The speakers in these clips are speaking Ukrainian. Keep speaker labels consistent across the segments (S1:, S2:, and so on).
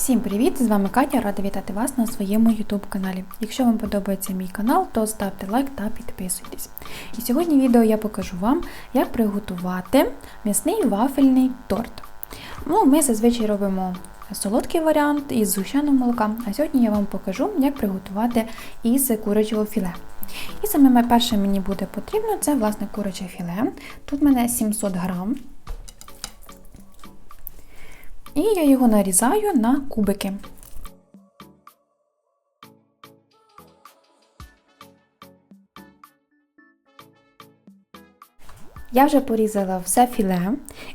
S1: Всім привіт! З вами Катя, рада вітати вас на своєму YouTube каналі. Якщо вам подобається мій канал, то ставте лайк та підписуйтесь. І сьогодні відео я покажу вам, як приготувати м'ясний вафельний торт. Ну, Ми зазвичай робимо солодкий варіант із згущеного молока, а сьогодні я вам покажу, як приготувати із курячого філе. І саме перше мені буде потрібно це власне куряче філе. Тут в мене 700 грам. І я його нарізаю на кубики. Я вже порізала все філе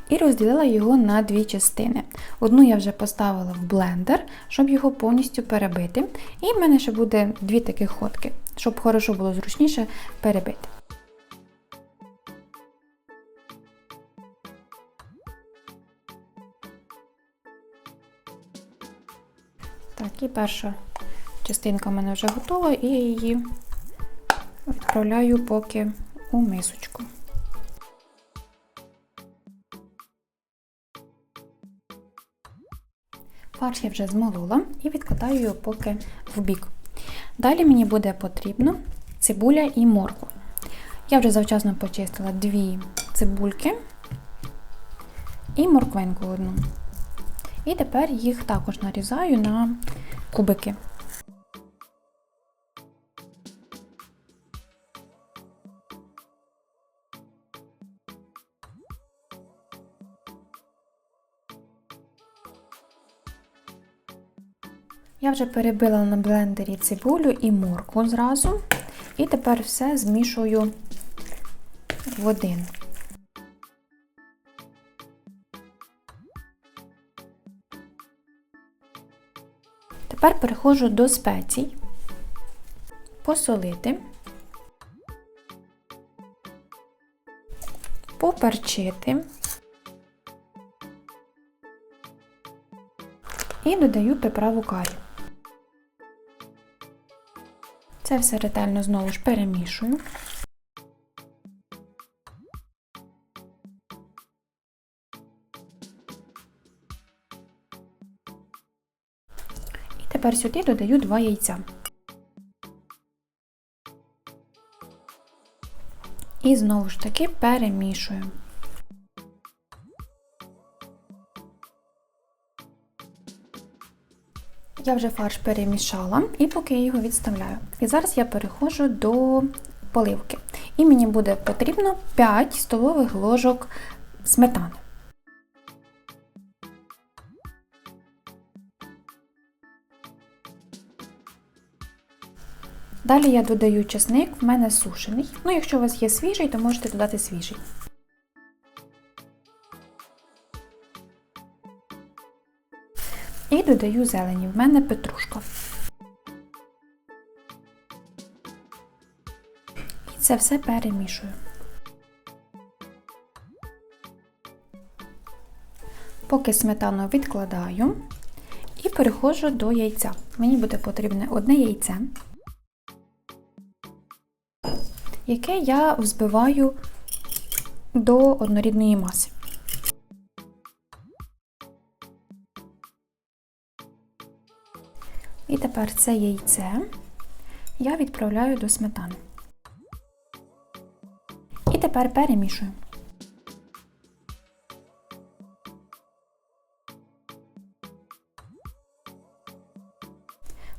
S1: і розділила його на дві частини. Одну я вже поставила в блендер, щоб його повністю перебити. І в мене ще буде дві таких ходки, щоб хорошо було зручніше перебити. Так, і перша частинка в мене вже готова, і я її відправляю поки у мисочку. Фарш я вже змолола і відкладаю його поки в бік. Далі мені буде потрібно цибуля і морква. Я вже завчасно почистила дві цибульки і морквинку одну. І тепер їх також нарізаю на кубики. Я вже перебила на блендері цибулю і морку зразу. І тепер все змішую в один. Тепер переходжу до спецій, посолити, поперчити і додаю приправу карі. Це все ретельно знову ж перемішую. Тепер сюди додаю два яйця. І знову ж таки перемішую. Я вже фарш перемішала і поки я його відставляю. І зараз я переходжу до поливки. І мені буде потрібно 5 столових ложок сметани. Далі я додаю чесник, в мене сушений. Ну, якщо у вас є свіжий, то можете додати свіжий. І додаю зелені, в мене петрушка. І це все перемішую. Поки сметану відкладаю і переходжу до яйця. Мені буде потрібне одне яйце, яке я взбиваю до однорідної маси. І тепер це яйце я відправляю до сметани. І тепер перемішую.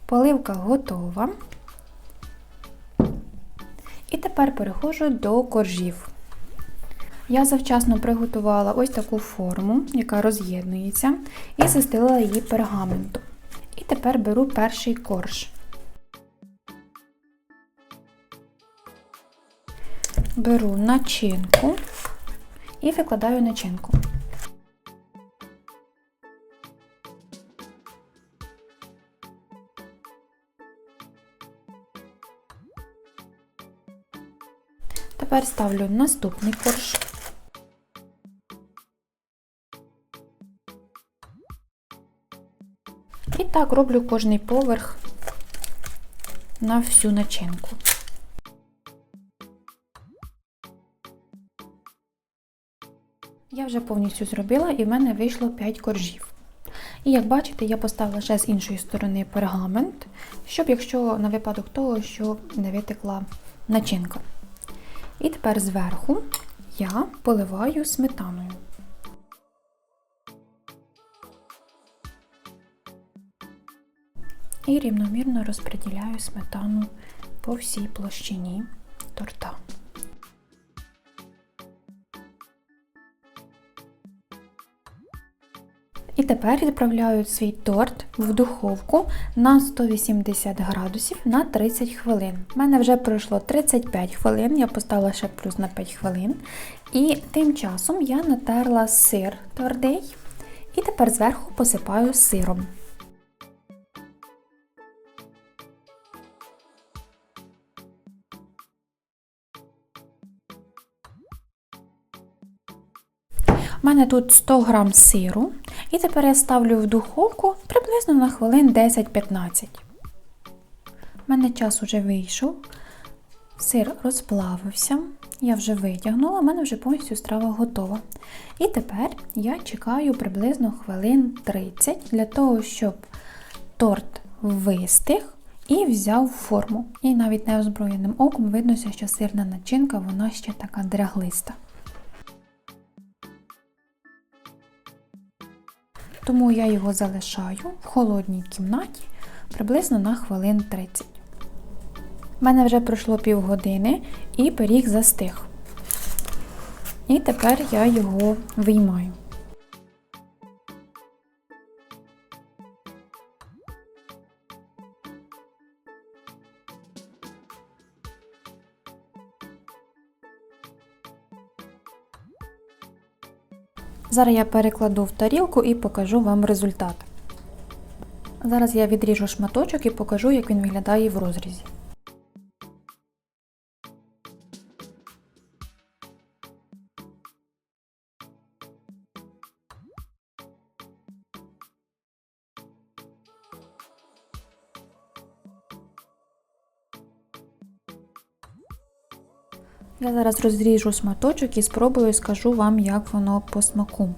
S1: Поливка готова. І тепер переходжу до коржів. Я завчасно приготувала ось таку форму, яка роз'єднується, і застелила її пергаментом. І тепер беру перший корж. Беру начинку і викладаю начинку. Тепер ставлю наступний корж. І так роблю кожний поверх на всю начинку. Я вже повністю зробила і в мене вийшло 5 коржів. І як бачите, я поставила ще з іншої сторони пергамент, щоб якщо на випадок того, що не витекла начинка. І тепер зверху я поливаю сметаною. І рівномірно розподіляю сметану по всій площині торта. Тепер відправляю свій торт в духовку на 180 градусів на 30 хвилин. У мене вже пройшло 35 хвилин, я поставила ще плюс на 5 хвилин. І тим часом я натерла сир твердий. І тепер зверху посипаю сиром. У мене тут 100 грам сиру, і тепер я ставлю в духовку приблизно на хвилин 10-15. У мене час уже вийшов, сир розплавився, я вже витягнула, у мене вже повністю страва готова. І тепер я чекаю приблизно хвилин 30 для того, щоб торт вистиг і взяв форму. І навіть неозброєним оком видно, що сирна начинка вона ще така драглиста. Тому я його залишаю в холодній кімнаті приблизно на хвилин 30. У мене вже пройшло півгодини і пиріг застиг. І тепер я його виймаю. Зараз я перекладу в тарілку і покажу вам результат. Зараз я відріжу шматочок і покажу, як він виглядає в розрізі. Я зараз розріжу шматочок і спробую скажу вам, як воно по смаку.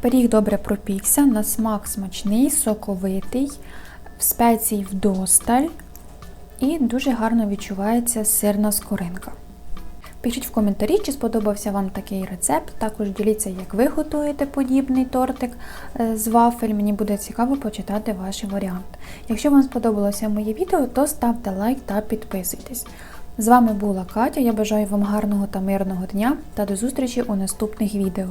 S1: Пиріг добре пропікся, на смак смачний, соковитий, в спецій вдосталь і дуже гарно відчувається сирна скоринка. Пишіть в коментарі, чи сподобався вам такий рецепт. Також діліться, як ви готуєте подібний тортик е, з вафель. Мені буде цікаво почитати ваш варіант. Якщо вам сподобалося моє відео, то ставте лайк та підписуйтесь. З вами була Катя. Я бажаю вам гарного та мирного дня та до зустрічі у наступних відео.